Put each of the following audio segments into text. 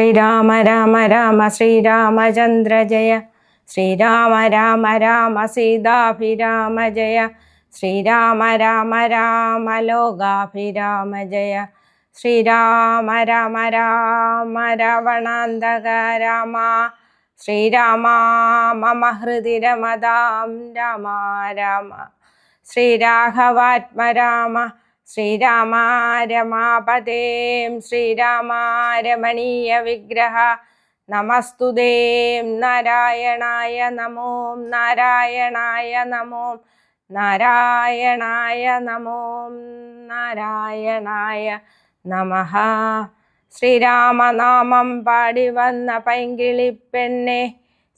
ശ്രീരാമ രാമ രാമ ശ്രീരാമചന്ദ്ര ജയ. ശ്രീരാമ രാമ രാമ സീതാഭിരാമ ജയ. ശ്രീരാമ രാമ രാമ ലോകാഭിരാമ ജയ. ശ്രീരാമ രാമ രാമ രാവണാന്തക രാമ. ശ്രീരാമ മമ ഹൃദി രമതാം രാമ രാമ. ശ്രീരാഘവാത്മരാമ ശ്രീരാമ ശ്രീരാമാരമണീയ ശ്രീരാമ രമണീയ വിഗ്രഹ നമസ്തു നാരായണായ നമോ നാരായണായ നമോ നാരായണായ നമോ നാരായണായ നമ. ശ്രീരാമനാമം പാടി വന്ന പൈങ്കിളിപ്പെണ്ണെ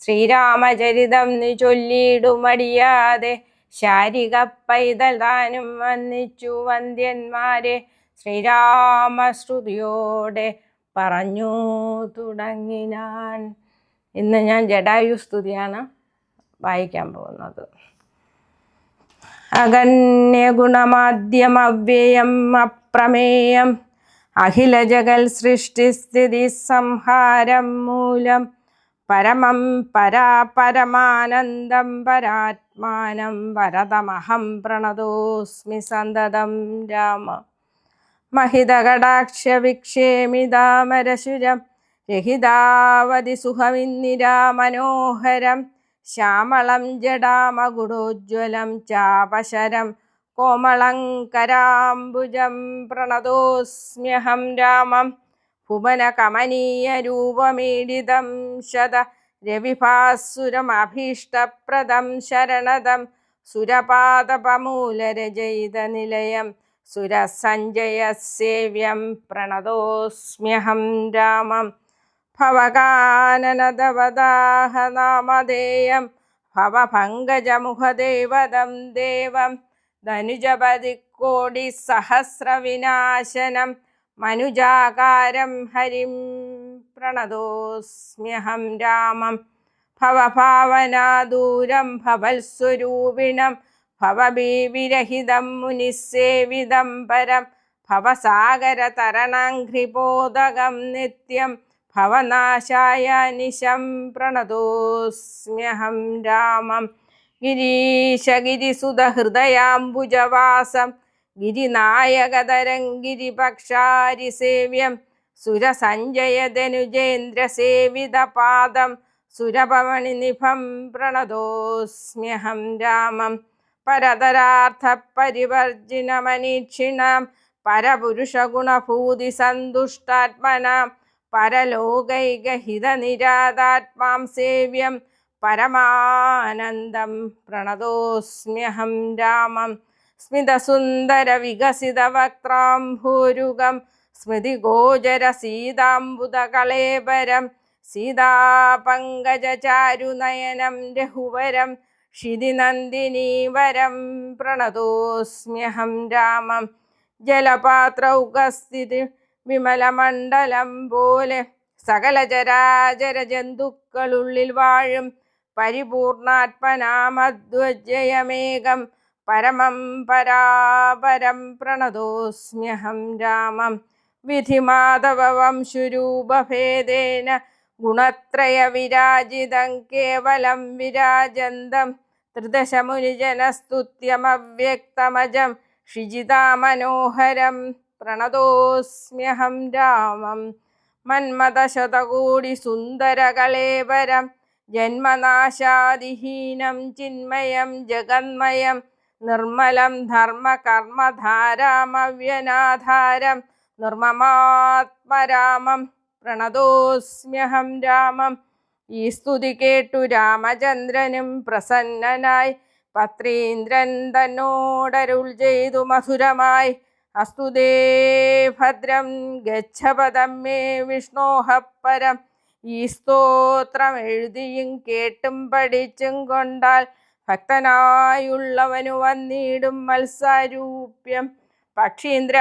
ശ്രീരാമചരിതം നീ ചൊല്ലിയിടുമടിയാതെ ശാരിക പൈതൽ താനും വന്നിച്ചു വന്ദ്യന്മാരെ. ശ്രീരാമശ്രുതിയോടെ പറഞ്ഞു തുടങ്ങിനാൻ ഇന്ന് ഞാൻ ജഡായു സ്തുതിയാണ് വായിക്കാൻ പോകുന്നത്. അഗണ്യഗുണമാദ്യമവ്യയം അപ്രമേയം. അഖില ജഗൽ സൃഷ്ടിസ്ഥിതി സംഹാരം മൂലം പരമം പരാ പരമാനന്ദം പരാത്മാനം വരതമഹം പ്രണതോസ്മി സന്തതം രാമ. മഹിതകടാക്ഷ വിക്ഷേമിതാമരശുരം രഹിതാവതി സുഖമിന്നിരാ മനോഹരം ശ്യാമളം ജടാമഗുഡോജ്വലം ചാപശരം കോമളങ്കരാംബുജം പ്രണതോസ്മ്യഹം രാമം. ഭുവനകമനീയരൂപമീഡിതം ശത രവിഭാസുരമഭീഷ്ടപ്രദം ശരണദം സുരപാദപമൂലരചയിതനിലയം സുരസഞ്ജയസേവ്യം പ്രണതോസ്മ്യഹം രാമം ഭവകാനനദവദാഹനാമധേയം ഭവഭങ്കജമുഖദേവതം ദേവം ധനുജപതിക്കോടിസഹസ്രവിനാശനം മനുജാകാരം ഹരിം പ്രണതോസ്മ്യഹം രാമം ഭവഭാവനാദൂരം ഭവത്സ്വരൂപിണം ഭവബീവിരഹിതം മുനിസേവിതം പരം ഭവസാഗരതരണാഘ്രിപോദകം നിത്യം ഭവനാശായ നിശം പ്രണതോസ്മ്യഹം രാമം. ഗിരീശഗിരിസുതഹൃദയാംബുജവാസം ഗിരിനായകതരം ഗിരിപക്ഷാരിസേവ്യം സുരസഞ്ജയധനുജേന്ദ്രസേവിതപാദം സുരപവണിനിഭം പ്രണതോസ്മ്യഹം രാമം പരതരാർത്ഥപരിവർജിനമനീക്ഷിണാം പരപുരുഷഗുണഭൂതി സന്തുഷ്ടാത്മനാം പരലോകൈകഹിതനിരാതാത്മാം സേവ്യം പരമാനന്ദം പ്രണതോസ്മ്യഹം രാമം. സ്മിതസുന്ദരവികസിതവക്ത്രാംഭൂരുഗം സ്മൃതിഗോചരസീതാംബുദകളേബരം സീതാപങ്കജചാരുനയനം രഘുവരം ക്ഷിതിനന്ദിനീവരം പ്രണതോസ്മ്യഹം രാമം ജലപാത്രൗകസ്ഥിതി വിമലമണ്ഡലം പോലെ സകല ചരാചര ജന്തുക്കളുള്ളിൽ വാഴും പരിപൂർണാത്മനാമദ്വജയമേകം പരമം പരാപരം പ്രണതോസ്മ്യഹം രാമം വിധിമാധവംശുരൂപഭേദേന ഗുണത്രയവിരാജിതം കേവലം വിരാജന്തം ത്രിദശമുനിജനസ്തുത്യമവ്യക്തമജം ഷിജിതാമനോഹരം പ്രണതോസ്മ്യഹം രാമം മന്മദശതകോടി സുന്ദരകളേവരം ജന്മനാശാദിഹീനം ചിന്മയം ജഗന്മയം നിർമ്മലം ധർമ്മ ധർമ്മകർമ്മധാരാമവ്യനാധാരം നിർമ്മമാത്മരാമം പ്രണതോസ്മ്യഹം രാമം. ഈ സ്തുതി കേട്ടു രാമചന്ദ്രനും പ്രസന്നനായി പത്രീന്ദ്രൻ തന്നോടരുൾ ചെയ്തു മധുരമായി. അസ്തുദേ ഭദ്രം ഗച്ഛപദം മേ വിഷ്ണോഹപ്പരം. ഈ സ്തോത്രം എഴുതിയും കേട്ടും പഠിച്ചും കൊണ്ടാൽ ഭക്തനായുള്ളവനു വന്നിടും മത്സാരൂപ്യം. പക്ഷീന്ദ്ര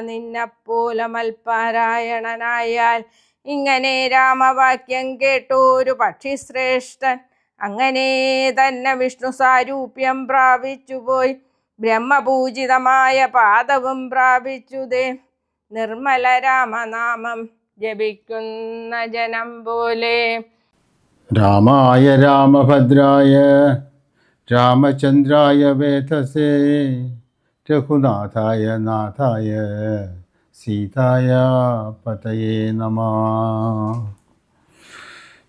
നിന്നെപ്പോലെ മൽപാരായണനായാൽ ഇങ്ങനെ രാമവാക്യം കേട്ടോരു പക്ഷി ശ്രേഷ്ഠൻ അങ്ങനെ തന്നെ വിഷ്ണു സാരൂപ്യം പ്രാപിച്ചുപോയി. ബ്രഹ്മപൂജിതമായ പാദവും പ്രാപിച്ചുതേ. നിർമ്മല രാമനാമം ജപിക്കുന്ന ജനം പോലെ. രാമായ രാമഭദ്രായ രാമചന്ദ്രായ വേധസേ രഘുനാഥായ നാഥായ സീതായ പതയേ നമ.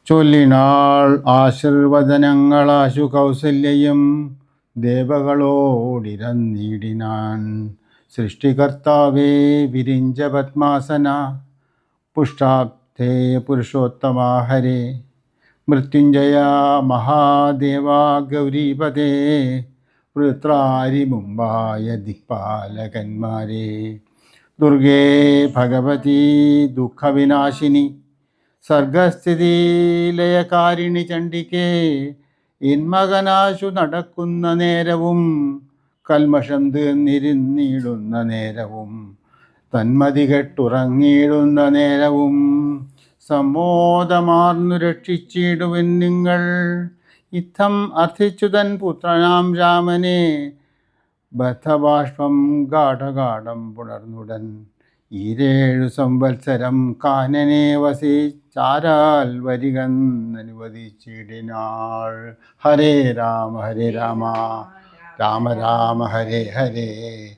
ചൊല്ലിനാൾ ആശീർവദനങ്ങളാശു കൗസല്യയും ദേവകളോടിരന്നിടിനാൻ. സൃഷ്ടികർത്താവേ വിരിഞ്ച പത്മാസന പുഷ്ടാബ്ധേ പുരുഷോത്തമാഹരേ. മൃത്യുഞ്ജയ മഹാദേവ ഗൗരീപദേ വൃത്രാരി മുമ്പായ ദിക്പാലകന്മാരെ. ദുർഗേ ഭഗവതി ദുഃഖവിനാശിനി സർഗസ്ഥിതി ലയകാരിണി ചണ്ഡികേ എന്മകനാശു നടക്കുന്ന നേരവും കൽമഷം തീർന്നിരുന്നിടുന്ന നേരവും തന്മതി കെട്ടുറങ്ങിയിടുന്ന നേരവും. സമ്മോദമാർന്നു രക്ഷിച്ചിടുവിൻ നിങ്ങൾ. ഇത്തം അർത്ഥിച്ചു തൻ പുത്രനാം രാമനെ. ബദ്ധബാഷ്പം ഗാഠഗാഠം പുണർന്നുടൻ. ഈരേഴു സംവത്സരം കാനനെ വസിച്ചാരാൽ വരികന്നനുവദിച്ചിടിനാൾ ഹരേ രാമ ഹരേ രാമ. രാമ രാമ ഹരേ ഹരേ.